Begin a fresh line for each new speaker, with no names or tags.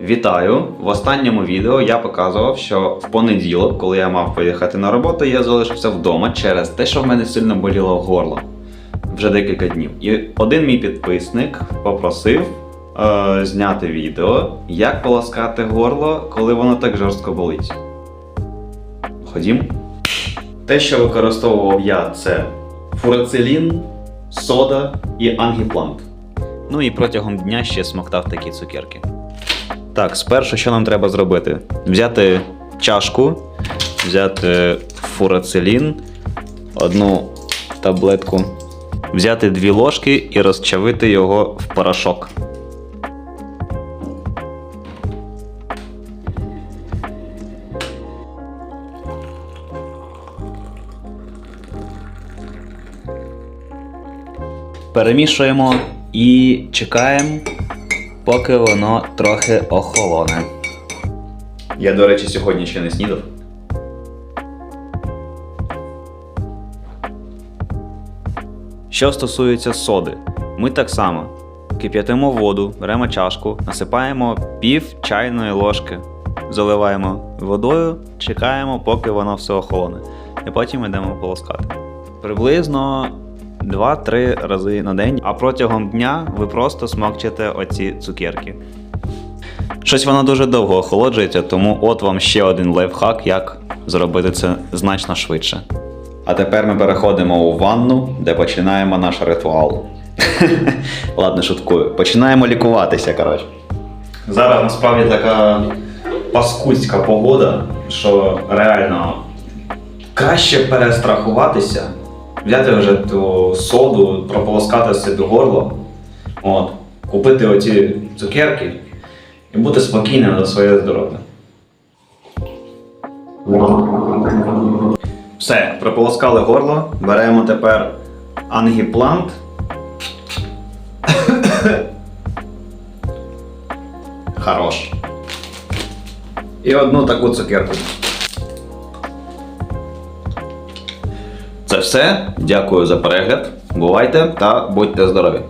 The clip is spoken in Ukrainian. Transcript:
Вітаю! В останньому відео я показував, що в понеділок, коли я мав поїхати на роботу, я залишився вдома через те, що в мене сильно боліло горло вже декілька днів. І один мій підписник попросив е, зняти відео, як полоскати горло, коли воно так жорстко болить. Ходім. Те, що використовував я, це фурацелін, сода і ангіплант. Ну і протягом дня ще смоктав такі цукерки. Так, спершу що нам треба зробити? Взяти чашку, взяти фурацелін, одну таблетку, взяти дві ложки і розчавити його в порошок. Перемішуємо і чекаємо, поки воно трохи охолоне. Я, до речі, сьогодні ще не снідав. Що стосується соди, ми так само кип'ятимо воду, беремо чашку, насипаємо пів чайної ложки, заливаємо водою, чекаємо, поки воно все охолоне. І потім йдемо полоскати. Приблизно 2-3 рази на день, а протягом дня ви просто смокчете оці цукерки. Щось воно дуже довго охолоджується, тому от вам ще один лайфхак, як зробити це значно швидше. А тепер ми переходимо у ванну, де починаємо наш ритуал. Ладно, шуткую. Починаємо лікуватися, коротше. Зараз насправді така паскудська погода, що реально краще перестрахуватися, взяти вже ту соду, прополоскати собі горло, от, купити оці цукерки і бути спокійним за своє здоров'я. Все, прополоскали горло. Беремо тепер ангіплант. Хорош. І одну таку цукерку. Це все. Дякую за перегляд. Бувайте та будьте здорові!